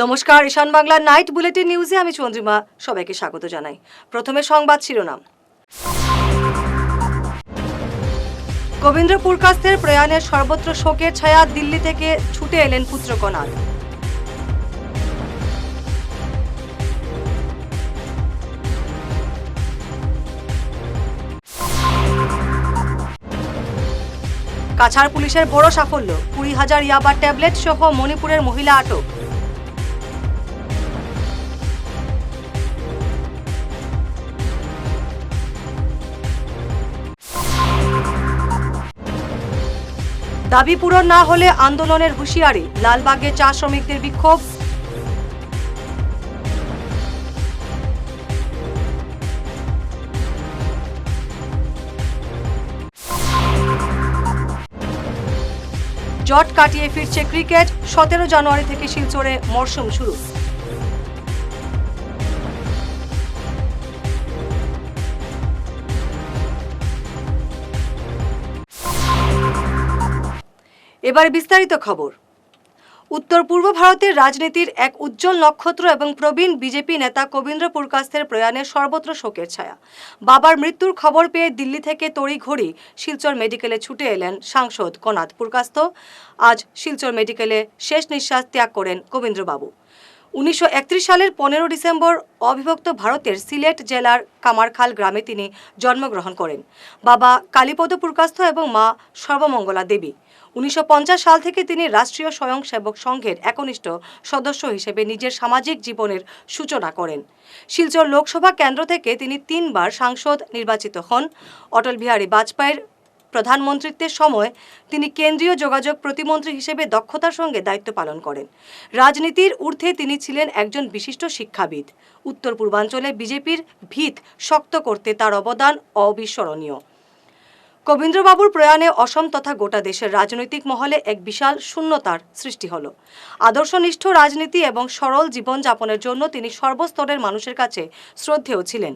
নমস্কার, ঈশান Bangla night bulletin নিউজে আমি চন্দ্রিমা, সবাইকে স্বাগত জানাই। প্রথমে সংবাদ শিরোনাম। কবীন্দ্রপুর কাস্তের প্রয়াণের সর্বত্র শোকের ছায়া দিল্লি থেকে ছুটে এলেন পুত্রকণার কাছাড় পুলিশের বড় সাফল্য, কুড়ি হাজার ইয়াবা ট্যাবলেট সহ মণিপুরের মহিলা আটক। দাবি পূরণ না হলে আন্দোলনের হুঁশিয়ারি, লালবাগে চা শ্রমিকদের বিক্ষোভ। জট কাটিয়ে ফিরছে ক্রিকেট। সতেরো জানুয়ারি থেকে শিলচরে মরশুম শুরু। এবার বিস্তারিত খবর। উত্তর পূর্ব ভারতের রাজনীতির এক উজ্জ্বল নক্ষত্র এবং প্রবীণ বিজেপি নেতা কবীন্দ্র পুরকাস্তের প্রয়াণে সর্বত্র শোকের ছায়া। বাবার মৃত্যুর খবর পেয়ে দিল্লি থেকে তড়ি ঘড়ি শিলচর মেডিকেলে ছুটে এলেন সাংসদ কনাথ পুরকাস্ত। আজ শিলচর মেডিকেলে শেষ নিঃশ্বাস ত্যাগ করেন কবীন্দ্রবাবু। উনিশশো একত্রিশ সালের পনেরো ডিসেম্বর অবিভক্ত ভারতের সিলেট জেলার কামারখাল গ্রামে তিনি জন্মগ্রহণ করেন। বাবা কালীপদ পুরকাস্ত এবং মা সর্বমঙ্গলা দেবী। উনিশশো পঞ্চাশ সাল থেকে তিনি রাষ্ট্রীয় স্বয়ংসেবক সংঘের একনিষ্ঠ সদস্য হিসেবে নিজের সামাজিক জীবনের সূচনা করেন। শিলচর লোকসভা কেন্দ্র থেকে তিনি তিনবার সাংসদ নির্বাচিত হন। অটল বিহারী বাজপেয়ীর প্রধানমন্ত্রিত্বের সময় তিনি কেন্দ্রীয় যোগাযোগ প্রতিমন্ত্রী হিসেবে দক্ষতার সঙ্গে দায়িত্ব পালন করেন। রাজনীতির ঊর্ধ্বে তিনি ছিলেন একজন বিশিষ্ট শিক্ষাবিদ। উত্তর পূর্বাঞ্চলে বিজেপির ভিত শক্ত করতে তার অবদান অবিস্মরণীয়। কবীন্দ্রবাবুর প্রয়াণে অসম তথা গোটা দেশের রাজনৈতিক মহলে এক বিশাল শূন্যতার সৃষ্টি হল। আদর্শনিষ্ঠ রাজনীতি এবং সরল জীবনযাপনের জন্য তিনি সর্বস্তরের মানুষের কাছে শ্রদ্ধেয় ছিলেন।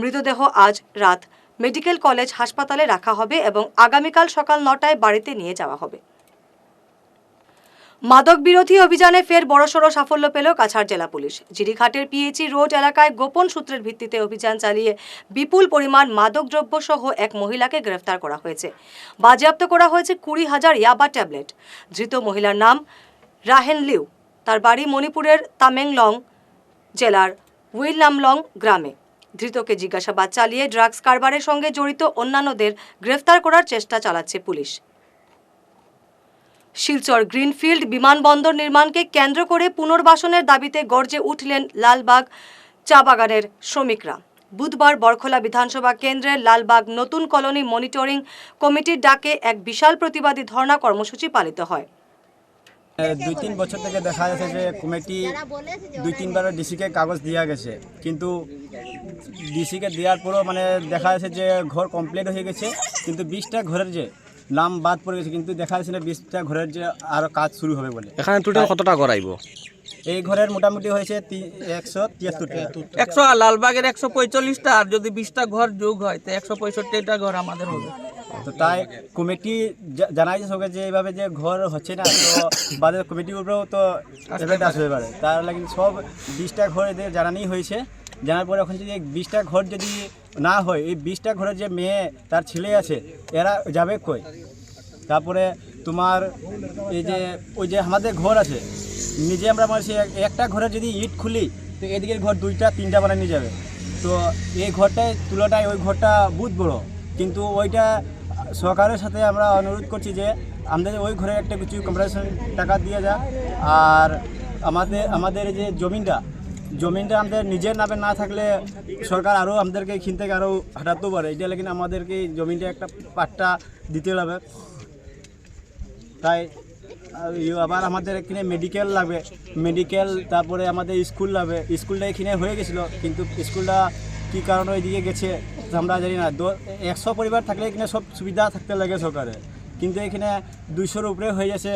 মৃতদেহ আজ রাত মেডিকেল কলেজ হাসপাতালে রাখা হবে এবং আগামীকাল সকাল নটায় বাড়িতে নিয়ে যাওয়া হবে। মাদক বিরোধী অভিযানে ফের বড়সড় সাফল্য পেল কাছাড় জেলা পুলিশ। জিরিঘাটের পিএইচি রোড এলাকায় গোপন সূত্রের ভিত্তিতে অভিযান চালিয়ে বিপুল পরিমাণ মাদকদ্রব্য সহ এক মহিলাকে গ্রেফতার করা হয়েছে। বাজেয়াপ্ত করা হয়েছে কুড়ি হাজার ইয়াবা ট্যাবলেট। ধৃত মহিলার নাম রাহেন লিউ। তার বাড়ি মণিপুরের তামেংলং জেলার উইলনামলং গ্রামে। ধৃতকে জিজ্ঞাসাবাদ চালিয়ে ড্রাগস কারবারের সঙ্গে জড়িত অন্যান্যদের গ্রেফতার করার চেষ্টা চালাচ্ছে পুলিশ। শিলচর গ্রিনফিল্ড বিমানবন্দর নির্মাণকে কেন্দ্র করে পুনর্বাসনের দাবিতে গর্জে উঠলেন লালবাগ চা বাগানের শ্রমিকরা। বুধবার বরখোলা বিধানসভা কেন্দ্রের লালবাগ নতুন কলোনি মনিটরিং কমিটির ডাকে এক বিশাল প্রতিবাদী ধর্ণা কর্মসূচি পালিত হয়। দুই তিন বছর থেকে দেখা যাচ্ছে যে কমিটি দুই তিনবার ডিসিকে কাগজ দেওয়া গেছে। কিন্তু ডিসিকে দেওয়ার পরও মানে দেখা যাচ্ছে যে ঘর কমপ্লিট হয়ে গেছে, কিন্তু বিশটা ঘরের যে নাম বাদ পড়ে গেছে, কিন্তু দেখা যাচ্ছে না বিশটা ঘরের যে আরও কাজ শুরু হবে বলে। এখানে টোটাল কতটা করাইব এই ঘরের মোটামুটি হয়েছে একশো তিয়াত্তরটা। একশো আর লালবাগের একশো পঁয়তাল্লিশটা আর যদি বিশটা ঘর যোগ হয় তো একশো পঁয়ষট্টিটা ঘর আমাদের হবে। তো তাই কমিটি জা- জানাইছে সবাই যে এইভাবে যে ঘর হচ্ছে না তো বাদে কমিটির উপরেও তো এফেক্ট পারে। তার লাগে সব বিশটা ঘর এদের জানানি হয়েছে। জানার পরে এখন যদি বিশটা ঘর যদি না হয় এই বিশটা ঘরের যে মেয়ে তার ছেলে আছে এরা যাবে কই? তারপরে তোমার এই যে, ওই যে আমাদের ঘর আছে, নিজে আমরা মানে এক- একটা ঘরে যদি ইট খুলি, তো এদিকের ঘর দুইটা, তিনটা বানায় নিয়ে যাবে। তো এই ঘরটায় তুলনায় ওই ঘরটা বহুত বড়। কিন্তু ওইটা সরকারের সাথে আমরা অনুরোধ করছি যে, আমাদের ওই ঘরে একটা কিছু কম্পারেশন টাকা দিয়ে যা। আর আমাদের আমাদের যে জমিনটা জমিনটা আমাদের নিজের নামে না থাকলে সরকার আরও আমাদেরকে এখান থেকে আরও হাঁটাতেও পারে। এটা লেকিন আমাদেরকে জমিনটা একটা পাট্টা দিতে হবে। তাই আবার আমাদের এখানে মেডিকেল লাগবে। মেডিকেল তারপরে আমাদের স্কুল লাগবে। স্কুলটা এখানে হয়ে গেছিল কিন্তু স্কুলটা কী কারণে ওইদিকে গেছে আমরা জানি না। একশো পরিবার থাকলে এখানে সব সুবিধা থাকতে লাগে সরকারে কিন্তু এখানে দুইশোর উপরে হয়ে গেছে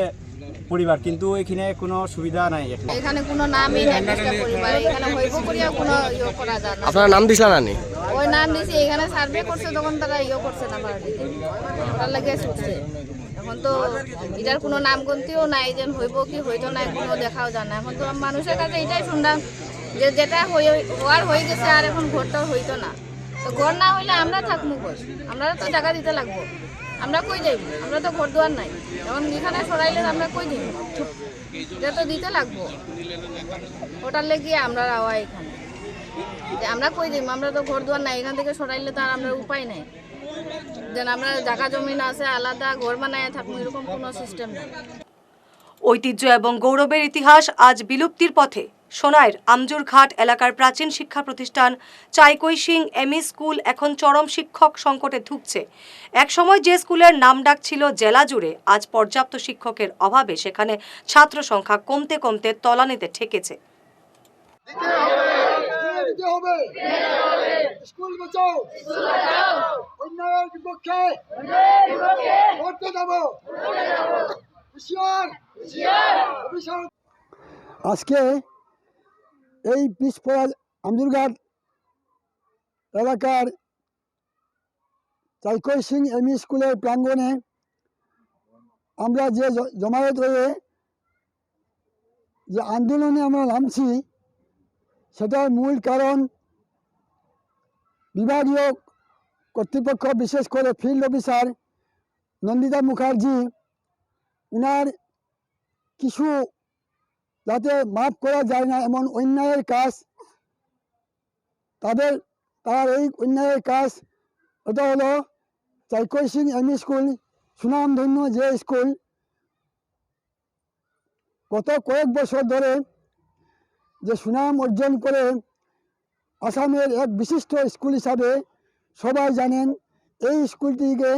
পরিবার কিন্তু এখানে কোনো সুবিধা নাই এখানে। কোনো নামই নাই পরিবার। এখানে হইব করিয়া কোনো ইয়ে করা যায় না। আপনার নাম দিছিলেন নানি ওই নাম দিছি এখানে সার্ভে করছে তখন তারা ইয়ে করছে না ওটার লাগে ছুটছে। এখন তো এটার কোনো নামগন্তিও নাই যে হইব কি হইতো নাই কোনো দেখাও যায় না। এখন তো মানুষের কাছে এটাই শুনলাম যে যেটা হওয়ার হয়ে গেছে আর এখন ঘরটা হইতো না। তো ঘর না হইলে আমরা থাকব কই? আমরা তো জায়গা দিতে লাগবো। আমরা কই যাইব? আমরা তো ঘর দুয়ার নাই। এখন এখানে সরাইলে আমরা কই যাইব? এটা তো দিতে লাগবো। ওটার লেগে আমরা আওয়া এখানে। আমরা কই দিব আমরা তো ঘর দুয়ার নাই। এখান থেকে সরাইলে তো আর আমরা উপায় নাই। যেন আমরা জায়গা জমিন আছে আলাদা ঘর বানায় থাকব এরকম কোনো সিস্টেম নাই। ঐতিহ্য এবং গৌরবের ইতিহাস আজ বিলুপ্তির পথে। সোনাইর আমজুরঘাট এলাকার প্রাচীন শিক্ষা প্রতিষ্ঠান চাইকই সিং এমই স্কুল এখন চরম শিক্ষক সংকটে ধুঁকছে। একসময় যে স্কুলের নাম ডাক ছিল জেলা জুড়ে আজ পর্যাপ্ত শিক্ষকের অভাবে সেখানে ছাত্র সংখ্যা কমতে কমতে তলানিতে ঠেকেছে। দিতে হবে। স্কুল বাঁচাও। অন্যায়ের বিপক্ষে করতে অভিশাপ আজকে এই পিছপড়া আমদুরঘাট এলাকার চাইকই সিং এমই স্কুলের প্রাঙ্গণে আমরা যে জমায়েত হয়ে যে আন্দোলনে আমরা নামছি সেটার মূল কারণ। বিভাগীয় কর্তৃপক্ষ, বিশেষ করে ফিল্ড অফিসার নন্দিতা মুখার্জি, উনার কিছু যাতে মাফ করা যায় না, এমন অন্যায়ের কাজ, তাদের, তার এই অন্যায়ের কাজ ওটা হলো চাইকই সিং এমই স্কুল, সুনামধন্য যে স্কুল, গত কয়েক বছর ধরে যে সুনাম অর্জন করে আসামের এক বিশিষ্ট স্কুল হিসাবে সবাই জানেন, এই স্কুলটিকে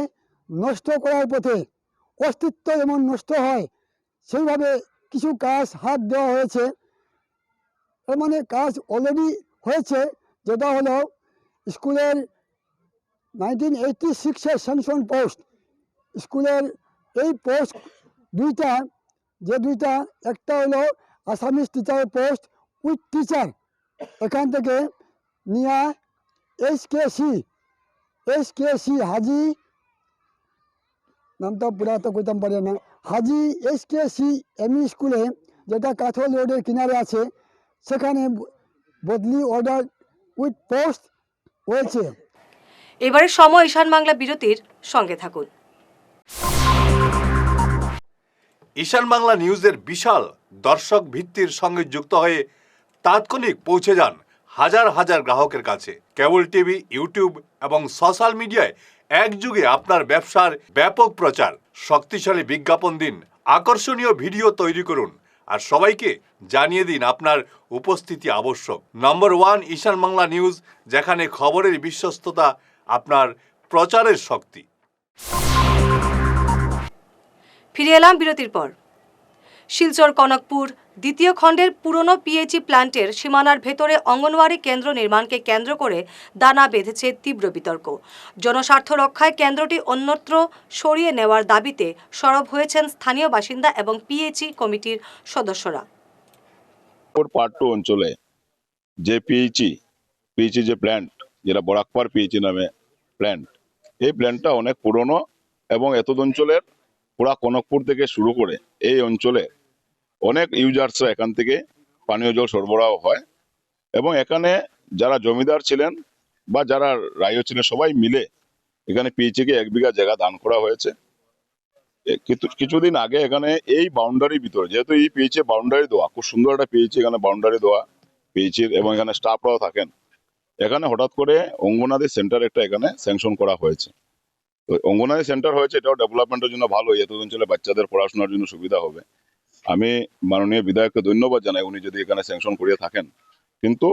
নষ্ট করার পথে অস্তিত্ব যেমন নষ্ট হয়, সেইভাবে কিছু কাজ হাত দেওয়া হয়েছে। এর মানে কাজ অলরেডি হয়েছে, যেটা হলো স্কুলের নাইনটিন এইটটি সিক্সের স্যাংশন পোস্ট স্কুলের এই পোস্ট দুইটা, যে দুইটা, একটা হলো Assamese teacher post with teacher. এখান থেকে নিয়া S K C S K C Haji নামটা পুরা তো কইতাম পারি না। Haji S K C ME স্কুলে যেটা কাথল রোডের কিনারে আছে সেখানে বদলি অর্ডার উইথ পোস্ট হয়েছে। এবারে সময় ঈশান বাংলা বিরতির সঙ্গে থাকুন। ঈশান বাংলা নিউজের বিশাল দর্শক ভিত্তির সঙ্গে যুক্ত হয়ে তাৎক্ষণিক পৌঁছে যান হাজার হাজার গ্রাহকের কাছে। কেবল টিভি, ইউটিউব এবং সোশ্যাল মিডিয়ায় একযুগে আপনার ব্যবসার ব্যাপক প্রচার। শক্তিশালী বিজ্ঞাপন দিন, আকর্ষণীয় ভিডিও তৈরি করুন আর সবাইকে জানিয়ে দিন আপনার উপস্থিতি আবশ্যক। Number one Ishan Bangla news, যেখানে খবরের বিশ্বস্ততা আপনার প্রচারের শক্তি। ফিরে এলাম বিরতির পর। শিলচর কনকপুর, দ্বিতীয় খণ্ডের পুরনো পিএইচি প্ল্যান্টের সীমানার ভেতরে অঙ্গনওয়াড়ি কেন্দ্র নির্মাণকে কেন্দ্র করে দানা বেঁধেছে তীব্র বিতর্ক। জনস্বার্থ রক্ষায় কেন্দ্রটি অন্যত্র সরিয়ে নেওয়ার দাবিতে সরব হয়েছেন স্থানীয় বাসিন্দা এবং পিএইচি কমিটির সদস্যরা। ওর পার্ট টু অঞ্চলে যে পিএইচি পিএইচি যে প্ল্যান্ট, যেটা বরাকপার পিএইচি নামে প্ল্যান্ট, এই প্ল্যান্টটা অনেক পুরনো এবং এতদ অঞ্চলের পুরা কনকপুর থেকে শুরু করে এই অঞ্চলে অনেক ইউজার্সরা এখান থেকে পানীয় জল সরবরাহ হয় এবং এখানে যারা জমিদার ছিলেন বা যারা রায়ও ছিলেন, সবাই মিলে এখানে পিএইচিকে এক বিঘা জায়গা দান করা হয়েছে। কিছুদিন আগে এখানে এই বাউন্ডারির ভিতরে, যেহেতু এই পিএইচি বাউন্ডারি দেওয়া, খুব সুন্দর একটা পিএইচি এখানে বাউন্ডারি দেওয়া পিএইচির এবং এখানে স্টাফরাও থাকেন। এখানে হঠাৎ করে অঙ্গনাদি সেন্টার একটা এখানে স্যাংশন করা হয়েছে। অঙ্গনাদি সেন্টার হয়েছে, এটাও ডেভেলপমেন্টের জন্য ভালো এত অঞ্চলে বাচ্চাদের পড়াশোনার জন্য সুবিধা হবে। আমি মাননীয় বিধায়ককে ধন্যবাদ জানাই উনি যদি এখানে স্যাংশন করিয়ে থাকেন। কিন্তু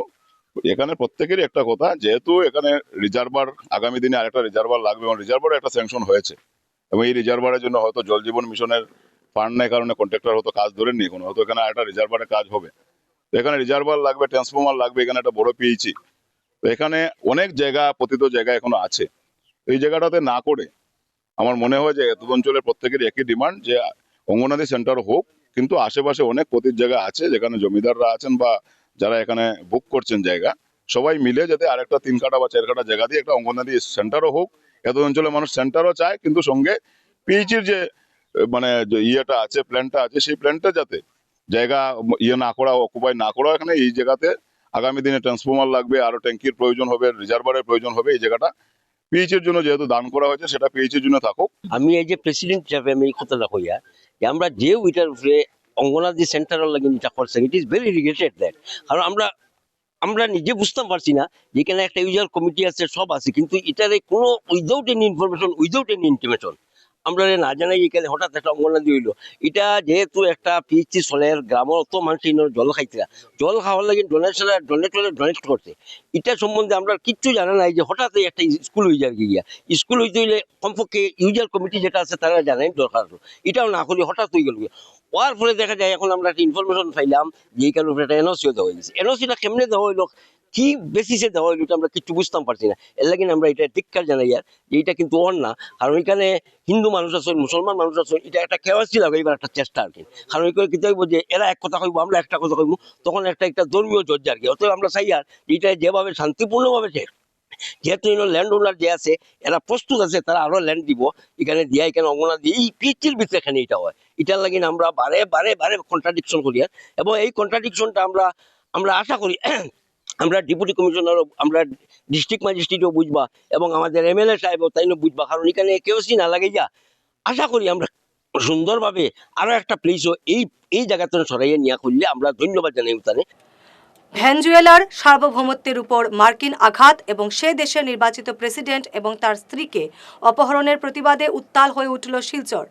এখানে প্রত্যেকেরই একটা কথা, যেহেতু এখানে রিজার্ভার আগামী দিনে আরেকটা রিজার্ভার লাগবে এবং রিজার্ভার একটা স্যাংশন হয়েছে। এবং এই রিজার্ভারের জন্য হয়তো জল জীবন মিশনের ফান্ড নেই, কারণে কন্ট্রাক্টর হয়তো কাজ ধরেননি কোনো হয়তো এখানে আরেকটা রিজার্ভারের কাজ হবে। তো এখানে রিজার্ভার লাগবে ট্রান্সফর্মার লাগবে, এখানে একটা বড় পিএইচি তো এখানে অনেক জায়গা, পতিত জায়গা এখনও আছে। এই জায়গাটাতে না করে আমার মনে হয় যে এত অঞ্চলের প্রত্যেকের একই ডিমান্ড যে অঙ্গনাদি সেন্টার হোক কিন্তু আশেপাশে অনেক পতির জায়গা আছে যেখানে জমিদাররা আছেন বা যারা এখানে বুক করছেন জায়গা। সবাই মিলে যাতে আরেকটা তিন কাটা বা চার কাটা জায়গা দিয়ে একটা অঙ্গনাদি সেন্টারও হোক। এত অঞ্চলে মানুষ সেন্টারও চায়, কিন্তু সঙ্গে পিএইচির যে মানে ইয়েটা আছে প্ল্যানটা আছে, সেই প্ল্যানটা যাতে জায়গা ইয়ে না করা অকুপাই না করা এখানে এই জায়গাতে আগামী দিনে ট্রান্সফর্মার লাগবে, আরও ট্যাঙ্কির প্রয়োজন হবে রিজার্ভারের প্রয়োজন হবে, এই জায়গাটা পিএইচ এর জন্য যেহেতু দান করা হয়েছে, সেটা পিএইচ এর জন্য থাকুক। আমি এই যে প্রেসিডেন্ট হিসাবে আমি কথাটা কইয়া যে আমরা যে উইটার উপরে অঙ্গনাদি সেন্টার লাগে যেটা করছে it is very regretted that কারণ আমরা আমরা নিজে বুঝতে পারছি না যেখানে একটা ইউজার কমিটি আছে, সব আছে, কিন্তু এটারে কোনো without any information without any intimation আমরা না জানাই এখানে হঠাৎ একটা অঙ্গনাদি হইল। এটা যেহেতু একটা পিএইচসি চলের গ্রামের অত মানুষ জল খাইতে জল খাওয়ার লাগে ডোনেশন ডোনেট ডোনেট করছে। এটা সম্বন্ধে আমরা কিচ্ছু জানা নাই যে হঠাৎ একটা স্কুল হয়ে যাবে গিয়া। স্কুল হইতে হইলে কমপক্ষে ইউজার কমিটি যেটা আছে তারা জানেন দরকার। এটাও না করলে হঠাৎ হয়ে গেল। হওয়ার ফলে দেখা যায় এখন আমরা একটা ইনফরমেশন পাইলাম যে এই কারণে একটা এনওসিও দেওয়া হয়েছে। এনওসিটা কেমনে দেওয়া হইল কি বেসিসে দেওয়া হইল আমরা কিছু বুঝতাম পারছি না। এর লাগে আমরা এটা ধিক্কার জানাই আর যে এটা কিন্তু অন না। কারণ এখানে হিন্দু মানুষ আছে, মুসলমান মানুষ আছে, এটা একটা কেওয়াসি লাগাইবার একটা চেষ্টা আর কি। কারণ এই করে কি হইব যে এরা এক কথা কইবো, আমরা একটা কথা কইবো। তখন একটা একটা ধর্মীয় জর্জ আর কি। অতএব আমরা চাই আর এটা যেভাবে শান্তিপূর্ণভাবে যে যেহেতু ল্যান্ড ওনার যে আছে, এরা প্রস্তুত আছে, তারা আরও ল্যান্ড দিব। এখানে দিয়া এখানে অঙ্গনা দিয়ে, এই পিচির ভিতরে এখানে এটা হয়। এটার লাগে আমরা বারে বারে বারে কন্ট্রাডিকশন করি আর। এবং এই কন্ট্রাডিকশনটা আমরা আমরা আশা করি আমরা ডেপুটি কমিশনারও আমরা ডিস্ট্রিক্ট ম্যাজিস্ট্রেটও বুঝবা, এবং আমাদের এমএলএ সাহেবও তাইনও বুঝবা, কারণ এখানে কেউসি না লাগে যা। আশা করি আমরা সুন্দরভাবে আরও একটা প্লেসও এই এই জায়গাতে সরাইয়ে নিয়ে করলে আমরা ধন্যবাদ জানাই তানে ভেনজুয়েলার সার্বভৌমত্বের উপর মার্কিন আঘাত এবং সে দেশের নির্বাচিত প্রেসিডেন্ট এবং তার স্ত্রীকে অপহরণের প্রতিবাদে উত্তাল হয়ে উঠল শিলচর।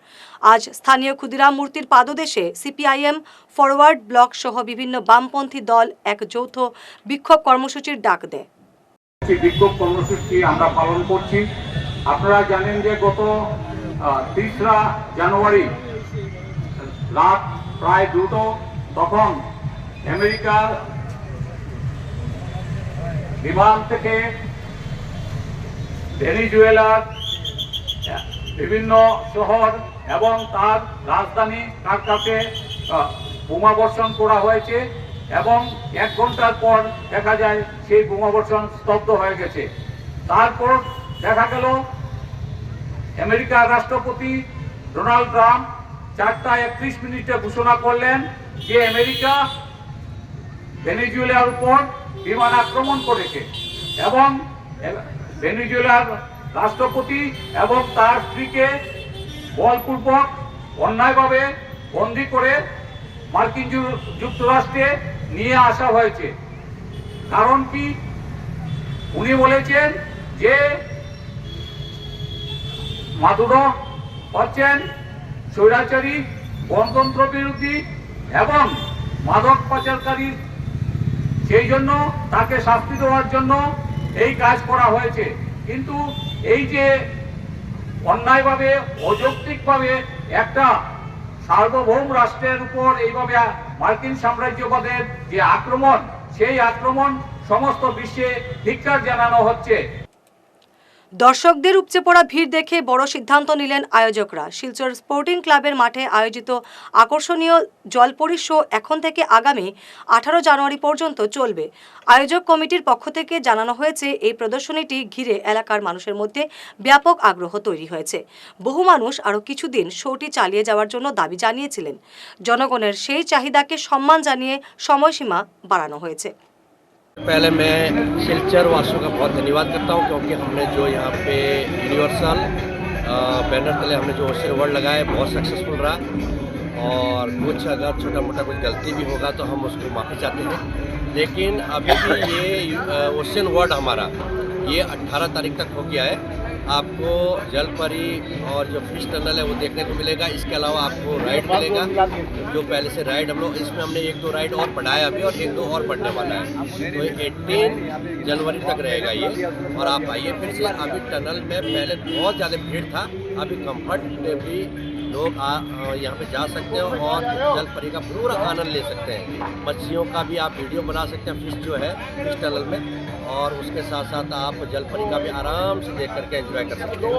আজ স্থানীয় ক্ষুদিরাম মূর্তির পাদদেশে সিপিআইএম ফরওয়ার্ড ব্লক সহ বিভিন্ন বামপন্থী দল এক যৌথ বিক্ষোভ কর্মসূচির ডাক দেয়। বিক্ষোভ কর্মসূচি আমরা পালন করছি। আপনারা জানেন যে গত জানুয়ারি, রাত প্রায় দুটো, তখন আমেরিকার বিমান থেকে ভেনিজুয়েলার বিভিন্ন শহর এবং তার রাজধানী কারকাতে আহ, বোমাবর্ষণ করা হয়েছে এবং এক ঘণ্টার পর দেখা যায় সেই বোমাবর্ষণ স্তব্ধ হয়ে গেছে। তারপর দেখা গেল আমেরিকার রাষ্ট্রপতি ডোনাল্ড ট্রাম্প চারটা একত্রিশ মিনিটে ঘোষণা করলেন যে আমেরিকা ভেনিজুয়েলার উপর বিমান আক্রমণ করেছে এবং ভেনিজুয়েলার রাষ্ট্রপতি এবং তার স্ত্রীকে বলপূর্বক অন্যায়ভাবে বন্দি করে মার্কিন যুক্তরাষ্ট্রে নিয়ে আসা হয়েছে। কারণ কি? উনি বলেছেন যে মাদুরো হচ্ছেন স্বৈরাচারী গণতন্ত্র বিরোধী এবং মাদক পাচারকারী সেই জন্য তাকে শাস্তি দেওয়ার জন্য এই কাজ করা হয়েছে। কিন্তু এই যে অন্যায়ভাবে, অযৌক্তিকভাবে একটা সার্বভৌম রাষ্ট্রের উপর এইভাবে মার্কিন সাম্রাজ্যবাদের যে আক্রমণ, সেই আক্রমণ সমস্ত বিশ্বে ধিক্কার জানানো হচ্ছে। দর্শকদের উপচে পড়া ভিড় দেখে বড় সিদ্ধান্ত নিলেন আয়োজকরা। শিলচর স্পোর্টিং ক্লাবের মাঠে আয়োজিত আকর্ষণীয় জলপরি শো এখন থেকে আগামী আঠারো জানুয়ারি পর্যন্ত চলবে। আয়োজক কমিটির পক্ষ থেকে জানানো হয়েছে, এই প্রদর্শনীটি ঘিরে এলাকার মানুষের মধ্যে ব্যাপক আগ্রহ তৈরি হয়েছে। বহু মানুষ আরও কিছুদিন শোটি চালিয়ে যাওয়ার জন্য দাবি জানিয়েছিলেন। জনগণের সেই চাহিদাকে সম্মান জানিয়ে সময়সীমা বাড়ানো হয়েছে। پہلے میں سلچر واسو کا بہت دھنیواد کرتا ہوں کیونکہ ہم نے جو یہاں پہ یونیورسل بینر تلے ہم نے جو ہوسٹل ورڈ لگائے بہت سکسیزفل رہا۔ اور کچھ اگر چھوٹا موٹا کچھ غلطی بھی ہوگا تو ہم اس کو معافی چاہتے ہیں۔ لیکن ابھی بھی یہ اوشین ورڈ ہمارا یہ اٹھارہ تاریخ تک ہو گیا ہے۔ آپ کو جل پری اور جو فش ٹنل ہے وہ دیکھنے کو ملے گا۔ اس کے علاوہ آپ کو رائڈ ملے گا۔ جو پہلے سے رائڈ ہم لوگ، اس میں ہم نے ایک دو رائڈ اور پڑھایا ابھی اور ایک دو اور پڑھنے والا ہے۔ تو ایٹین جنوری تک رہے گا یہ۔ اور آپ آئیے پھر سے۔ ابھی ٹنل میں پہلے بہت زیادہ بھیڑ تھا۔ ابھی کمفرٹ میں بھی لوگ یہاں پہ جا سکتے ہیں اور جل پری کا پورا آنند لے سکتے ہیں۔ مچھلیوں کا بھی آپ ویڈیو بنا سکتے ہیں، فش جو ہے فش ٹنل میں۔ اور اس کے ساتھ ساتھ آپ جل پری کا بھی آرام سے دیکھ کر کے انجوائے کر سکتے ہیں۔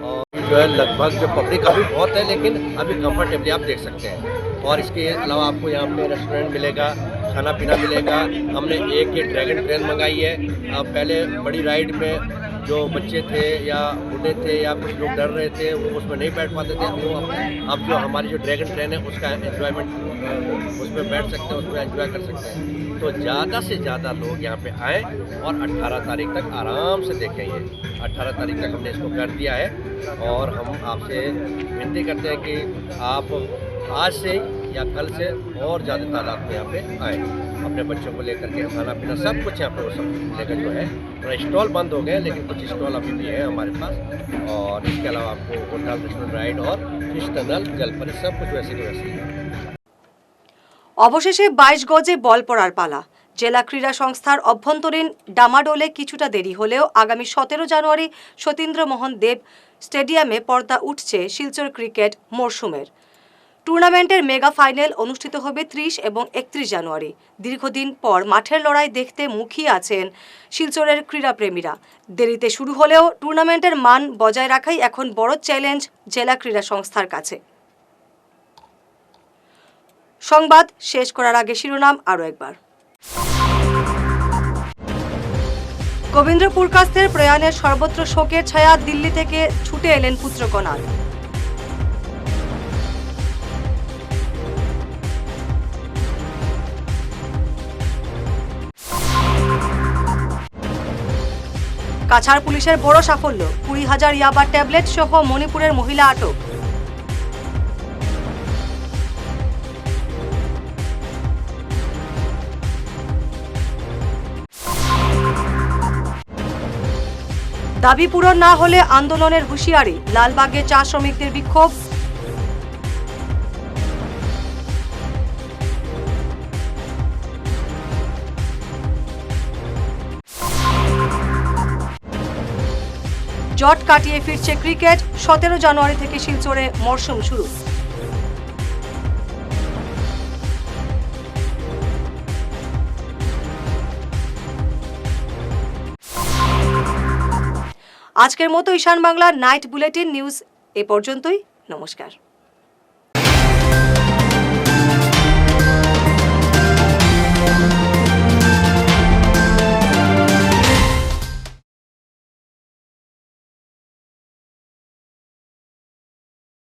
اور جو ہے لگ بھگ جو پبلک ابھی بہت ہے، لیکن ابھی کمفرٹیبلی آپ دیکھ سکتے ہیں۔ اور اس کے علاوہ آپ کو یہاں پہ ریسٹورینٹ ملے گا، کھانا پینا ملے گا۔ ہم نے ایک یہ ڈریگن ٹرین منگائی ہے۔ پہلے بڑی رائڈ میں جو بچے تھے یا بوڑھے تھے یا کچھ لوگ ڈر رہے تھے، وہ اس میں نہیں بیٹھ پاتے تھے۔ وہ اب جو ہماری جو ڈریگن ٹرین ہے، اس کا انجوائمنٹ اس میں بیٹھ سکتے ہیں، اس میں انجوائے کر سکتے ہیں۔ تو زیادہ سے زیادہ لوگ یہاں پہ آئیں اور اٹھارہ تاریخ تک آرام سے دیکھیں۔ یہ اٹھارہ تاریخ تک ہم نے اس کو کر دیا ہے۔ اور ہم آپ سے بنتی کرتے ہیں کہ آپ آج سے या कल से और ज़्यादा तादाद में यहाँ पे आएँ अपने बच्चों को लेकर के खाना पीना सब कुछ यहाँ पे वो सब लेकर जो है थोड़ा स्टॉल बंद हो गए लेकिन कुछ स्टॉल अभी भी है हमारे पास और इसके अलावा आपको होटल रेस्टोरेंट राइड और फिश टनल जलपरी सब कुछ वैसे के वैसे ही है অবশেষে বাইশ গজে বল পড়ার পালা জেলা ক্রীড়া সংস্থার অভ্যন্তরীণ ডামাডোলে কিছুটা দেরি হলেও আগামী সতেরো জানুয়ারি সতীন্দ্রমোহন দেব স্টেডিয়ামে পর্দা উঠছে শিলচর ক্রিকেট মরশুমের টুর্নামেন্টের মেগা ফাইনাল অনুষ্ঠিত হবে ত্রিশ এবং একত্রিশ জানুয়ারি। দীর্ঘদিন পর মাঠের লড়াই দেখতে মুখিয়ে আছেন শিলচরের ক্রীড়াপ্রেমীরা। দেরিতে শুরু হলেও টুর্নামেন্টের মান বজায় রাখাই এখন বড় চ্যালেঞ্জ জেলা ক্রীড়া সংস্থার কাছে। সংবাদ শেষ করার আগে শিরোনাম আরও একবার। কবীন্দ্রপুর কাস্তের প্রয়াণের সর্বত্র শোকের ছায়া দিল্লি থেকে ছুটে এলেন পুত্রকনাথ কাছাড় পুলিশের বড় সাফল্য। কুড়ি হাজার ইয়াবা ট্যাবলেট সহ মণিপুরের মহিলা আটক। দাবি পূরণ না হলে আন্দোলনের হুঁশিয়ারি, লালবাগে চা শ্রমিকদের বিক্ষোভ জট কাটিয়ে ফিরছে ক্রিকেট। সতেরো জানুয়ারি থেকে শিলচরে মরশুম শুরু। আজকের মতো ঈশান বাংলার নাইট বুলেটিন নিউজ এ পর্যন্তই। নমস্কার।